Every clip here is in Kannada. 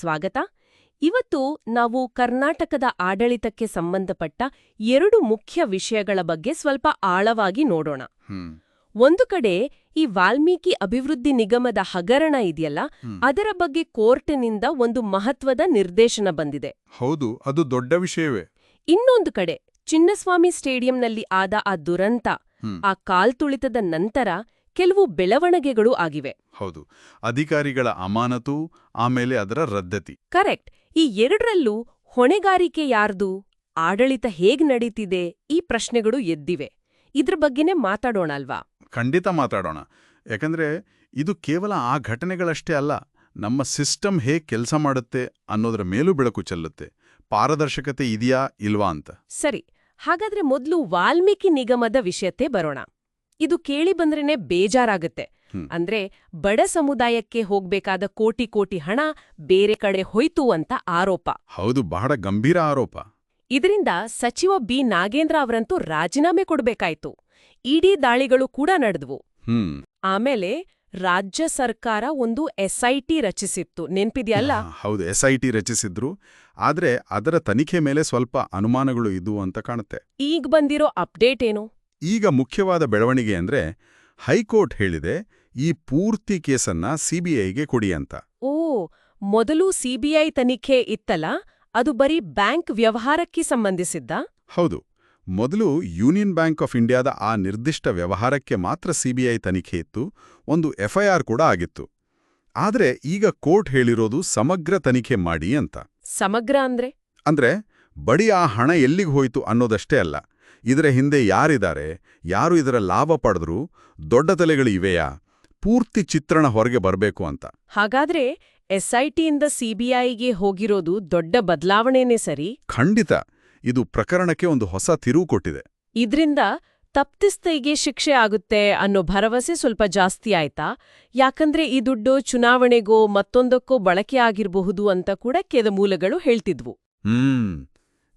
ಸ್ವಾಗತ. ಇವತ್ತು ನಾವು ಕರ್ನಾಟಕದ ಆಡಳಿತಕ್ಕೆ ಸಂಬಂಧಪಟ್ಟ ಎರಡು ಮುಖ್ಯ ವಿಷಯಗಳ ಬಗ್ಗೆ ಸ್ವಲ್ಪ ಆಳವಾಗಿ ನೋಡೋಣ. ಒಂದು ಕಡೆ ಈ ವಾಲ್ಮೀಕಿ ಅಭಿವೃದ್ಧಿ ನಿಗಮದ ಹಗರಣ ಇದೆಯಲ್ಲ ಅದರ ಬಗ್ಗೆ ಕೋರ್ಟಿನಿಂದ ಒಂದು ಮಹತ್ವದ ನಿರ್ದೇಶನ ಬಂದಿದೆ. ಹೌದು ಅದು ದೊಡ್ಡ ವಿಷಯವೇ. ಇನ್ನೊಂದು ಕಡೆ ಚಿನ್ನಸ್ವಾಮಿ ಸ್ಟೇಡಿಯಂನಲ್ಲಿ ಆದ ಆ ದುರಂತ ಆ ಕಾಲ್ತುಳಿತದ ನಂತರ ಕೆಲವು ಬೆಳವಣಿಗೆಗಳು ಆಗಿವೆ. ಹೌದು. ಅಧಿಕಾರಿಗಳ ಅಮಾನತು ಆಮೇಲೆ ಅದರ ರದ್ದತಿ. ಕರೆಕ್ಟ್. ಈ ಎರಡರಲ್ಲೂ ಹೊಣೆಗಾರಿಕೆ ಯಾರ್ದು? ಆಡಳಿತ ಹೇಗ್ ನಡೀತಿದೆ? ಈ ಪ್ರಶ್ನೆಗಳು ಎದ್ದಿವೆ. ಇದ್ರ ಬಗ್ಗೆನೇ ಮಾತಾಡೋಣ ಅಲ್ವಾ? ಖಂಡಿತ ಮಾತಾಡೋಣ. ಯಾಕಂದ್ರೆ ಇದು ಕೇವಲ ಆ ಘಟನೆಗಳಷ್ಟೇ ಅಲ್ಲ ನಮ್ಮ ಸಿಸ್ಟಮ್ ಹೇಗೆ ಕೆಲಸ ಮಾಡುತ್ತೆ ಅನ್ನೋದರ ಮೇಲೂ ಬೆಳಕು ಚೆಲ್ಲುತ್ತೆ. ಪಾರದರ್ಶಕತೆ ಇದೆಯಾ ಇಲ್ವಾ ಅಂತ. ಸರಿ. ಹಾಗಾದ್ರೆ ಮೊದಲು ವಾಲ್ಮೀಕಿ ನಿಗಮದ ವಿಷಯತೆ ಬರೋಣ. ಇದು ಕೇಳಿ ಬಂದ್ರೇನೆ ಬೇಜಾರಾಗತ್ತೆ. ಅಂದ್ರೆ ಬಡ ಸಮುದಾಯಕ್ಕೆ ಹೋಗ್ಬೇಕಾದ ಕೋಟಿ ಕೋಟಿ ಹಣ ಬೇರೆ ಕಡೆ ಹೋಯ್ತು ಅಂತ ಆರೋಪ. ಹೌದು ಬಹಳ ಗಂಭೀರ ಆರೋಪ. ಇದರಿಂದ ಸಚಿವ ಬಿ ನಾಗೇಂದ್ರ ಅವರಂತೂ ರಾಜೀನಾಮೆ ಕೊಡ್ಬೇಕಾಯ್ತು. ಇಡೀ ದಾಳಿಗಳು ಕೂಡ ನಡೆದ್ವು. ಆಮೇಲೆ ರಾಜ್ಯ ಸರ್ಕಾರ ಒಂದು ಎಸ್ಐಟಿ ರಚಿಸಿತ್ತು. ನೆನ್ಪಿದೆಯಲ್ಲ? ಹೌದು ಎಸ್ಐಟಿ ರಚಿಸಿದ್ರು. ಆದ್ರೆ ಅದರ ತನಿಖೆ ಮೇಲೆ ಸ್ವಲ್ಪ ಅನುಮಾನಗಳು ಇದ್ವು ಅಂತ ಕಾಣುತ್ತೆ. ಈಗ ಬಂದಿರೋ ಅಪ್ಡೇಟ್ ಏನು? ಈಗ ಮುಖ್ಯವಾದ ಬೆಳವಣಿಗೆ ಅಂದ್ರೆ ಹೈಕೋರ್ಟ್ ಹೇಳಿದೆ ಈ ಪೂರ್ತಿ ಕೇಸನ್ನ ಸಿಬಿಐಗೆ ಕೊಡಿ ಅಂತ. ಓ ಮೊದಲು ಸಿಬಿಐ ತನಿಖೆ ಇತ್ತಲ್ಲ ಅದು ಬರೀ ಬ್ಯಾಂಕ್ ವ್ಯವಹಾರಕ್ಕೆ ಸಂಬಂಧಿಸಿದ್ದ? ಹೌದು ಮೊದಲು ಯೂನಿಯನ್ ಬ್ಯಾಂಕ್ ಆಫ್ ಇಂಡಿಯಾದ ಆ ನಿರ್ದಿಷ್ಟ ವ್ಯವಹಾರಕ್ಕೆ ಮಾತ್ರ ಸಿಬಿಐ ತನಿಖೆ ಇತ್ತು ಒಂದು ಎಫ್ಐಆರ್ ಕೂಡ ಆಗಿತ್ತು. ಆದರೆ ಈಗ ಕೋರ್ಟ್ ಹೇಳಿರೋದು ಸಮಗ್ರ ತನಿಖೆ ಮಾಡಿ ಅಂತ. ಸಮಗ್ರ ಅಂದ್ರೆ? ಅಂದ್ರೆ ಬಡಿ ಆ ಹಣ ಎಲ್ಲಿಗೆ ಹೋಯ್ತು ಅನ್ನೋದಷ್ಟೇ ಅಲ್ಲ ಇದರ ಹಿಂದೆ ಯಾರಿದ್ದಾರೆ? ಯಾರು ಇದರ ಲಾಭ ಪಡೆದ್ರು? ದೊಡ್ಡ ತಲೆಗಳು ಇವೆಯಾ? ಪೂರ್ತಿ ಚಿತ್ರಣ ಹೊರಗೆ ಬರಬೇಕು ಅಂತ. ಹಾಗಾದ್ರೆ ಎಸ್ಐಟಿಯಿಂದ ಸಿಬಿಐಗೆ ಹೋಗಿರೋದು ದೊಡ್ಡ ಬದಲಾವಣೆನೇ ಸರಿ? ಖಂಡಿತ. ಇದು ಪ್ರಕರಣಕ್ಕೆ ಒಂದು ಹೊಸ ತಿರುವು ಕೊಟ್ಟಿದೆ. ಇದ್ರಿಂದ ತಪ್ತಿಸ್ತೈಗೆ ಶಿಕ್ಷೆ ಆಗುತ್ತೆ ಅನ್ನೋ ಭರವಸೆ ಸ್ವಲ್ಪ ಜಾಸ್ತಿ ಆಯ್ತಾ? ಯಾಕಂದ್ರೆ ಈ ದುಡ್ಡು ಚುನಾವಣೆಗೋ ಮತ್ತೊಂದಕ್ಕೋ ಬಳಕೆ ಆಗಿರಬಹುದು ಅಂತ ಕೂಡ ಕೆದ ಮೂಲಗಳು ಹೇಳ್ತಿದ್ವು. ಹ್ಮ್.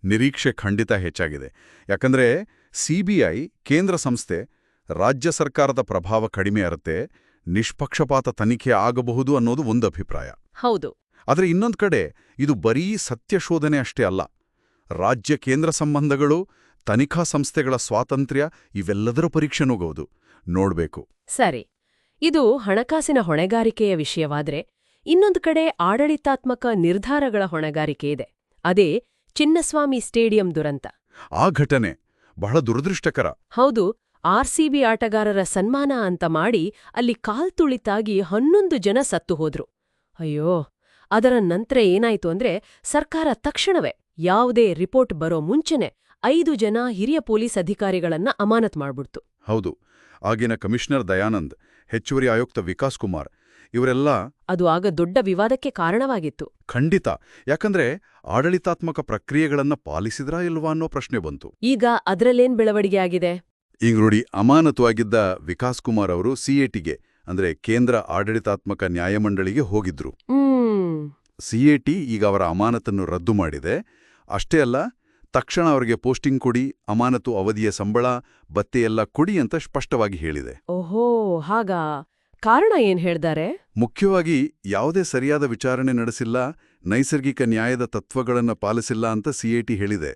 ನಿರೀಕ್ಷೆ ಖಂಡಿತ ಹೆಚ್ಚಾಗಿದೆ. ಯಾಕಂದ್ರೆ ಸಿಬಿಐ ಕೇಂದ್ರ ಸಂಸ್ಥೆ ರಾಜ್ಯ ಸರ್ಕಾರದ ಪ್ರಭಾವ ಕಡಿಮೆ ಇರುತ್ತೆ ನಿಷ್ಪಕ್ಷಪಾತ ತನಿಖೆ ಆಗಬಹುದು ಅನ್ನೋದು ಒಂದು ಅಭಿಪ್ರಾಯ. ಹೌದು. ಆದರೆ ಇನ್ನೊಂದು ಕಡೆ ಇದು ಬರೀ ಸತ್ಯಶೋಧನೆ ಅಷ್ಟೇ ಅಲ್ಲ. ರಾಜ್ಯ ಕೇಂದ್ರ ಸಂಬಂಧಗಳು ತನಿಖಾ ಸಂಸ್ಥೆಗಳ ಸ್ವಾತಂತ್ರ್ಯ ಇವೆಲ್ಲದರ ಪರೀಕ್ಷೆನೋಗೋದು ನೋಡ್ಬೇಕು. ಸರಿ. ಇದು ಹಣಕಾಸಿನ ಹೊಣೆಗಾರಿಕೆಯ ವಿಷಯವಾದ್ರೆ ಇನ್ನೊಂದು ಕಡೆ ಆಡಳಿತಾತ್ಮಕ ನಿರ್ಧಾರಗಳ ಹೊಣೆಗಾರಿಕೆ ಇದೆ. ಅದೇ ಚಿನ್ನಸ್ವಾಮಿ ಸ್ಟೇಡಿಯಂ ದುರಂತ. ಆ ಘಟನೆ ಬಹಳ ದುರದೃಷ್ಟಕರ. ಹೌದು ಆರ್ಸಿಬಿ ಆಟಗಾರರ ಸನ್ಮಾನ ಅಂತ ಮಾಡಿ ಅಲ್ಲಿ ಕಾಲ್ತುಳಿತಾಗಿ ಹನ್ನೊಂದು ಜನ ಸತ್ತು ಹೋದ್ರು. ಅಯ್ಯೋ ಅದರ ನಂತರ ಏನಾಯ್ತು ಅಂದ್ರೆ ಸರ್ಕಾರ ತಕ್ಷಣವೇ ಯಾವುದೇ ರಿಪೋರ್ಟ್ ಬರೋ ಮುಂಚೆನೆ ಐದು ಜನ ಹಿರಿಯ ಪೊಲೀಸ್ ಅಧಿಕಾರಿಗಳನ್ನ ಅಮಾನತ್ ಮಾಡ್ಬಿಡ್ತು. ಹೌದು ಆಗಿನ ಕಮಿಷನರ್ ದಯಾನಂದ್ ಹೆಚ್ಚುವರಿ ಆಯುಕ್ತ ವಿಕಾಸ್ ಕುಮಾರ್ ಇವರೆಲ್ಲ ಅದು ಆಗ ದೊಡ್ಡ ವಿವಾದಕ್ಕೆ ಕಾರಣವಾಗಿತ್ತು. ಖಂಡಿತ. ಯಾಕಂದ್ರೆ ಆಡಳಿತಾತ್ಮಕ ಪ್ರಕ್ರಿಯೆಗಳನ್ನ ಪಾಲಿಸಿದ್ರಾ ಇಲ್ವಾ ಅನ್ನೋ ಪ್ರಶ್ನೆ ಬಂತು. ಈಗ ಅದರಲ್ಲೇನ್ ಬೆಳವಣಿಗೆ ಆಗಿದೆ? ಈಗ ನೋಡಿ ಅಮಾನತುವಾಗಿದ್ದ ವಿಕಾಸ್ ಕುಮಾರ್ ಅವರು ಸಿಎಟಿಗೆ ಅಂದ್ರೆ ಕೇಂದ್ರ ಆಡಳಿತಾತ್ಮಕ ನ್ಯಾಯಮಂಡಳಿಗೆ ಹೋಗಿದ್ರು. ಸಿಎಟಿ ಈಗ ಅವರ ಅಮಾನತನ್ನು ರದ್ದು ಮಾಡಿದೆ. ಅಷ್ಟೇ ಅಲ್ಲ ತಕ್ಷಣ ಅವರಿಗೆ ಪೋಸ್ಟಿಂಗ್ ಕೊಡಿ ಅಮಾನತು ಅವಧಿಯ ಸಂಬಳ ಬತ್ತೆಯೆಲ್ಲ ಕೊಡಿ ಅಂತ ಸ್ಪಷ್ಟವಾಗಿ ಹೇಳಿದೆ. ಓಹೋ ಹಾಗಾ? ಕಾರಣ ಏನ್ ಹೇಳ್ದಾರೆ? ಮುಖ್ಯವಾಗಿ ಯಾವುದೇ ಸರಿಯಾದ ವಿಚಾರಣೆ ನಡೆಸಿಲ್ಲ ನೈಸರ್ಗಿಕ ನ್ಯಾಯದ ತತ್ವಗಳನ್ನು ಪಾಲಿಸಿಲ್ಲ ಅಂತ ಸಿಎಟಿ ಹೇಳಿದೆ.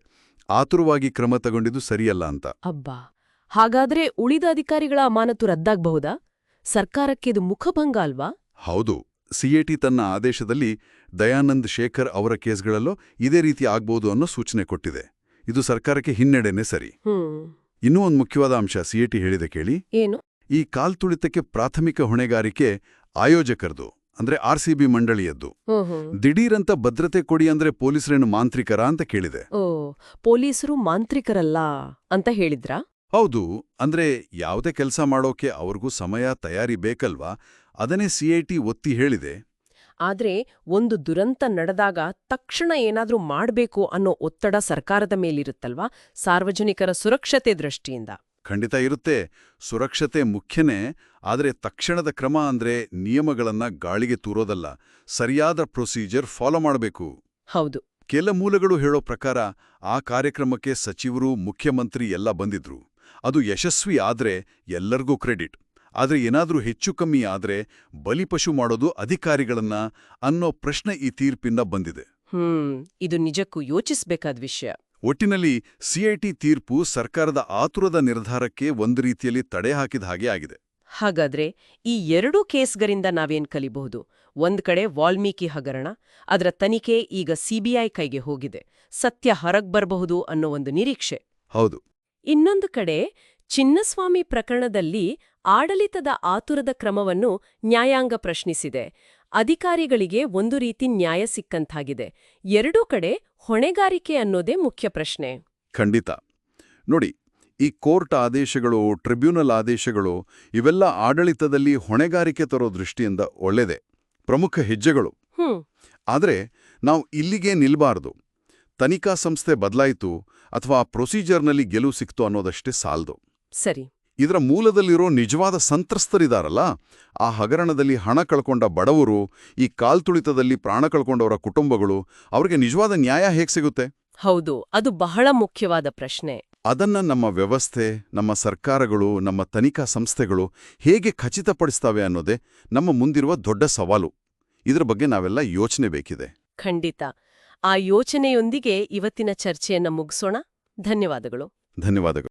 ಆತುರವಾಗಿ ಕ್ರಮ ತಗೊಂಡಿದ್ದು ಸರಿಯಲ್ಲ ಅಂತ. ಅಬ್ಬಾ! ಹಾಗಾದ್ರೆ ಉಳಿದ ಅಧಿಕಾರಿಗಳ ಅಮಾನತು ರದ್ದಾಗಬಹುದಾ? ಸರ್ಕಾರಕ್ಕೆ ಇದು ಮುಖಭಂಗ ಅಲ್ವಾ? ಹೌದು. ಸಿಎಟಿ ತನ್ನ ಆದೇಶದಲ್ಲಿ ದಯಾನಂದ್ ಶೇಖರ್ ಅವರ ಕೇಸ್ಗಳಲ್ಲೂ ಇದೇ ರೀತಿ ಆಗ್ಬೋದು ಅನ್ನೋ ಸೂಚನೆ ಕೊಟ್ಟಿದೆ. ಇದು ಸರ್ಕಾರಕ್ಕೆ ಹಿನ್ನಡೆನೇ ಸರಿ. ಇನ್ನೂ ಒಂದು ಮುಖ್ಯವಾದ ಅಂಶ ಸಿಎಟಿ ಹೇಳಿದೆ ಕೇಳಿ. ಏನು? ಈ ಕಾಲ್ತುಳಿತಕ್ಕೆ ಪ್ರಾಥಮಿಕ ಹೊಣೆಗಾರಿಕೆ ಆಯೋಜಕರದು ಅಂದ್ರೆ ಆರ್ ಮಂಡಳಿಯದ್ದು ಬಿ ಮಂಡಳಿಯದ್ದು. ದಿಢೀರಂತ ಭದ್ರತೆ ಕೊಡಿ ಅಂದ್ರೆ ಪೊಲೀಸರೇನು ಮಾಂತ್ರಿಕರ ಅಂತ ಕೇಳಿದೆ. ಓ ಪೊಲೀಸರು ಮಾಂತ್ರಿಕರಲ್ಲ ಅಂತ ಹೇಳಿದ್ರಾ? ಹೌದು ಅಂದ್ರೆ ಯಾವುದೇ ಕೆಲಸ ಮಾಡೋಕೆ ಅವ್ರಿಗೂ ಸಮಯ ತಯಾರಿ ಬೇಕಲ್ವಾ? ಅದನ್ನೇ ಸಿಐಟಿ ಒತ್ತಿ ಹೇಳಿದೆ. ಆದ್ರೆ ಒಂದು ದುರಂತ ನಡೆದಾಗ ತಕ್ಷಣ ಏನಾದ್ರೂ ಮಾಡಬೇಕು ಅನ್ನೋ ಒತ್ತಡ ಸರ್ಕಾರದ ಮೇಲಿರುತ್ತಲ್ವಾ? ಸಾರ್ವಜನಿಕರ ಸುರಕ್ಷತೆ ದೃಷ್ಟಿಯಿಂದ. ಖಂಡಿತ ಇರುತ್ತೆ. ಸುರಕ್ಷತೆ ಮುಖ್ಯನೇ ಆದರೆ ತಕ್ಷಣದ ಕ್ರಮ ಅಂದ್ರೆ ನಿಯಮಗಳನ್ನು ಗಾಳಿಗೆ ತೂರೋದಲ್ಲ. ಸರಿಯಾದ ಪ್ರೊಸೀಜರ್ ಫಾಲೋ ಮಾಡಬೇಕು. ಹೌದು. ಕೆಲ ಮೂಲಗಳು ಹೇಳೋ ಪ್ರಕಾರ ಆ ಕಾರ್ಯಕ್ರಮಕ್ಕೆ ಸಚಿವರು ಮುಖ್ಯಮಂತ್ರಿ ಎಲ್ಲ ಬಂದಿದ್ರು. ಅದು ಯಶಸ್ವಿ ಆದ್ರೆ ಎಲ್ಲರಿಗೂ ಕ್ರೆಡಿಟ್. ಆದ್ರೆ ಏನಾದರೂ ಹೆಚ್ಚು ಕಮ್ಮಿ ಆದ್ರೆ ಬಲಿಪಶು ಮಾಡೋದು ಅಧಿಕಾರಿಗಳನ್ನ ಅನ್ನೋ ಪ್ರಶ್ನೆ ಈ ತೀರ್ಪಿಂದ ಬಂದಿದೆ. ಹ್ಮ್ ಇದು ನಿಜಕ್ಕೂ ಯೋಚಿಸಬೇಕಾದ ವಿಷಯ. ಒಟ್ಟಿನಲ್ಲಿ ಸಿಐಟಿ ತೀರ್ಪು ಸರ್ಕಾರದ ಆತುರದ ನಿರ್ಧಾರಕ್ಕೆ ಒಂದು ರೀತಿಯಲ್ಲಿ ತಡೆ ಹಾಕಿದ ಹಾಗೆ ಆಗಿದೆ. ಹಾಗಾದ್ರೆ ಈ ಎರಡೂ ಕೇಸ್ಗಳಿಂದ ನಾವೇನ್ ಕಲಿಬಹುದು? ಒಂದ್ ಕಡೆ ವಾಲ್ಮೀಕಿ ಹಗರಣ ಅದರ ತನಿಖೆ ಈಗ ಸಿಬಿಐ ಕೈಗೆ ಹೋಗಿದೆ. ಸತ್ಯ ಹೊರಗ್ ಬರಬಹುದು ಅನ್ನೋ ಒಂದು ನಿರೀಕ್ಷೆ. ಹೌದು. ಇನ್ನೊಂದು ಕಡೆ ಚಿನ್ನಸ್ವಾಮಿ ಪ್ರಕರಣದಲ್ಲಿ ಆಡಳಿತದ ಆತುರದ ಕ್ರಮವನ್ನು ನ್ಯಾಯಾಂಗ ಪ್ರಶ್ನಿಸಿದೆ. ಅಧಿಕಾರಿಗಳಿಗೆ ಒಂದು ರೀತಿ ನ್ಯಾಯ ಸಿಕ್ಕಂತಾಗಿದೆ. ಎರಡೂ ಕಡೆ ಹೊಣೆಗಾರಿಕೆ ಅನ್ನೋದೇ ಮುಖ್ಯ ಪ್ರಶ್ನೆ. ಖಂಡಿತ. ನೋಡಿ ಈ ಕೋರ್ಟ್ ಆದೇಶಗಳು ಟ್ರಿಬ್ಯುನಲ್ ಆದೇಶಗಳು ಇವೆಲ್ಲ ಆಡಳಿತದಲ್ಲಿ ಹೊಣೆಗಾರಿಕೆ ತರೋ ದೃಷ್ಟಿಯಿಂದ ಒಳ್ಳೆದೆ ಪ್ರಮುಖ ಹೆಜ್ಜೆಗಳು. ಆದರೆ ನಾವು ಇಲ್ಲಿಗೆ ನಿಲ್ಬಾರ್ದು. ತನಿಖಾ ಸಂಸ್ಥೆ ಬದಲಾಯಿತು ಅಥವಾ ಆ ಪ್ರೊಸೀಜರ್ನಲ್ಲಿ ಗೆಲುವು ಸಿಕ್ತು ಅನ್ನೋದಷ್ಟೇ ಸಾಲ್ದು. ಸರಿ. ಇದರ ಮೂಲದಲ್ಲಿರೋ ನಿಜವಾದ ಸಂತ್ರಸ್ತರಿದಾರಲ್ಲ ಆ ಹಗರಣದಲ್ಲಿ ಹಣ ಕಳ್ಕೊಂಡ ಬಡವರು ಈ ಕಾಲ್ತುಳಿತದಲ್ಲಿ ಪ್ರಾಣ ಕಳ್ಕೊಂಡವರ ಕುಟುಂಬಗಳು ಅವರಿಗೆ ನಿಜವಾದ ನ್ಯಾಯ ಹೇಗೆ ಸಿಗುತ್ತೆ? ಹೌದು ಅದು ಬಹಳ ಮುಖ್ಯವಾದ ಪ್ರಶ್ನೆ. ಅದನ್ನ ನಮ್ಮ ವ್ಯವಸ್ಥೆ ನಮ್ಮ ಸರ್ಕಾರಗಳು ನಮ್ಮ ತನಿಖಾ ಸಂಸ್ಥೆಗಳು ಹೇಗೆ ಖಚಿತಪಡಿಸ್ತವೆ ಅನ್ನೋದೇ ನಮ್ಮ ಮುಂದಿರುವ ದೊಡ್ಡ ಸವಾಲು. ಇದರ ಬಗ್ಗೆ ನಾವೆಲ್ಲ ಯೋಚನೆ ಬೇಕಿದೆ. ಖಂಡಿತ. ಆ ಯೋಚನೆಯೊಂದಿಗೆ ಇವತ್ತಿನ ಚರ್ಚೆಯನ್ನು ಮುಗಿಸೋಣ. ಧನ್ಯವಾದಗಳು. ಧನ್ಯವಾದಗಳು.